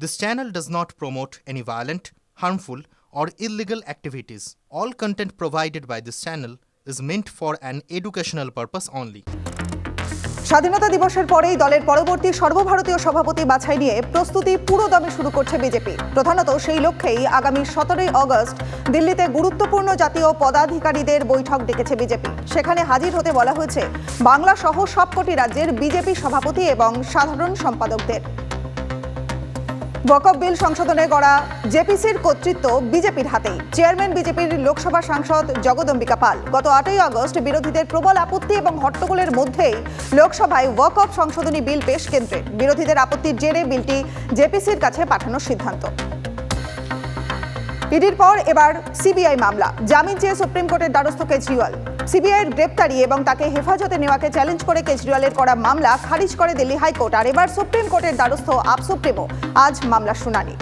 This channel does not promote any violent, harmful, or illegal activities. All content provided by this channel is meant for an educational purpose only. স্বাধীনতা দিবসের পরেই দলের পরবর্তী সর্বভারতীয় সভাপতি বাছাই নিয়ে প্রস্তুতি পুরো দমে শুরু করছে বিজেপি প্রধানত সেই লক্ষ্যেই আগামী সতেরোই অগস্ট দিল্লিতে গুরুত্বপূর্ণ জাতীয় পদাধিকারীদের বৈঠক ডেকেছে বিজেপি সেখানে হাজির হতে বলা হয়েছে বাংলা সহ সবকটি রাজ্যের বিজেপি সভাপতি এবং সাধারণ সম্পাদকদের ওয়াকফ বিল সংশোধনে গড়া জেপিসির কর্তৃত্ব বিজেপির হাতেই। চেয়ারম্যান বিজেপির লোকসভা সাংসদ জগদম্বিকা পাল। গত আটই আগস্ট বিরোধীদের প্রবল আপত্তি এবং হট্টগোলের মধ্যেই লোকসভায় ওয়াকফ সংশোধনী বিল পেশ কেন্দ্রে। বিরোধীদের আপত্তির জেরে বিলটি জেপিসির কাছে পাঠানোর সিদ্ধান্ত। ইডির পর এবার সিবিআই মামলা। জামিন চেয়ে সুপ্রিম কোর্টের দ্বারস্থ কেজরিওয়াল। সিবিআইয়ের গ্রেপ্তারি এবং তাকে হেফাজতে নেওয়াকে চ্যালেঞ্জ করে কেজরিওয়ালের করা মামলা খারিজ করে দিল্লি হাইকোর্ট। আর এবার সুপ্রিম কোর্টের দ্বারস্থ আপ সুপ্রিমো। আজ মামলার শুনানি।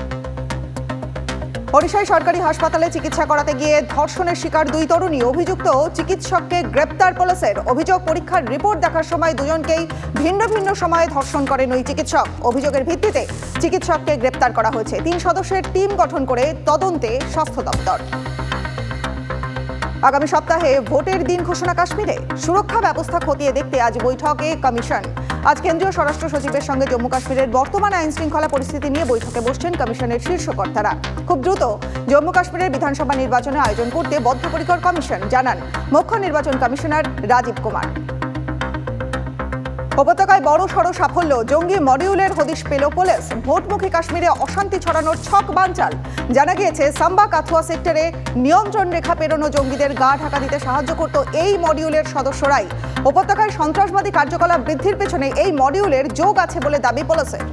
ওড়িশায় সরকারি হাসপাতালে চিকিৎসা করাতে গিয়ে ধর্ষণের শিকার দুই তরুণী। অভিযুক্ত চিকিৎসককে গ্রেপ্তার পুলিশের অভিযোগ পরীক্ষার রিপোর্ট দেখার সময় দুজনকেই ভিন্ন ভিন্ন সময়ে ধর্ষণ করেন ওই চিকিৎসক। অভিযোগের ভিত্তিতে চিকিৎসককে গ্রেপ্তার করা হয়েছে। তিন সদস্যের টিম গঠন করে তদন্তে স্বাস্থ্য দপ্তর। আগামী সপ্তাহে ভোটের দিন ঘোষণা কাশ্মীরে। সুরক্ষা ব্যবস্থা খতিয়ে দেখতে আজ বৈঠকে কমিশন। আজ কেন্দ্রীয় স্বরাষ্ট্র সচিবের সঙ্গে জম্মু কাশ্মীরের বর্তমান আইন শৃঙ্খলা পরিস্থিতি নিয়ে বৈঠকে বসছেন কমিশনের শীর্ষকর্তারা খুব দ্রুত জম্মু কাশ্মীরের বিধানসভা নির্বাচনে আয়োজন করতে বদ্ধপরিকর কমিশন, জানান মুখ্য নির্বাচন কমিশনার রাজীব কুমার। উপত্যকায় বড় সড় সাফল্য। জঙ্গি মডিউলের হদিশ পেল পুলিশ। ভোটমুখী কাশ্মীরে অশান্তি ছড়ানোর ছক বানচাল। জানা গিয়েছে, সাম্বা কাথুয়া সেক্টরে নিয়ন্ত্রণ রেখা পেরোনো জঙ্গিদের গা ঢাকা দিতে সাহায্য করত এই মডিউলের সদস্যরাই। উপত্যকায় সন্ত্রাসবাদী কার্যকলাপ বৃদ্ধির পেছনে এই মডিউলের যোগ আছে বলে দাবি পুলিশের।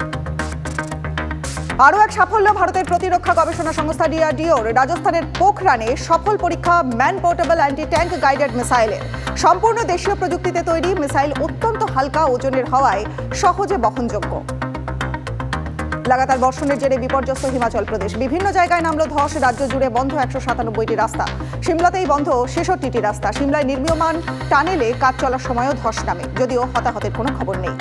আরও এক সাফল্য ভারতের প্রতিরক্ষা গবেষণা সংস্থা ডিআরডিওর রাজস্থানের পোখরানে সফল পরীক্ষা man portable anti tank guided মিসাইলের। সম্পূর্ণ দেশীয় প্রযুক্তিতে তৈরি মিসাইল অত্যন্ত হালকা ওজনের হওয়ায় সহজে বহনযোগ্য। লাগাতার বর্ষণের জেরে বিপর্যস্ত হিমাচল প্রদেশ। বিভিন্ন জায়গায় নামলো ধস, রাজ্য জুড়ে বন্ধ একশো সাতানব্বইটি রাস্তা। সিমলাতেই বন্ধ ছেষট্টিটি রাস্তা। সিমলায় নির্মীয়মান টানেলে কাজ চলার সময়ও ধস নামে। যদিও হতাহতের কোনো খবর নেই।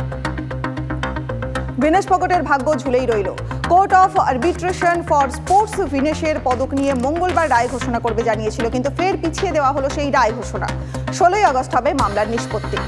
ভিনেশ ফগটের ভাগ্য ঝুলেই রইল। Court of arbitration for sports ভিনেশের পদক নিয়ে মঙ্গলবার রায় ঘোষণা করবে জানিয়েছিল, কিন্তু ফের পিছিয়ে দেওয়া হলো সেই রায় ঘোষণা। ষোলোই আগস্ট হবে মামলার নিষ্পত্তি।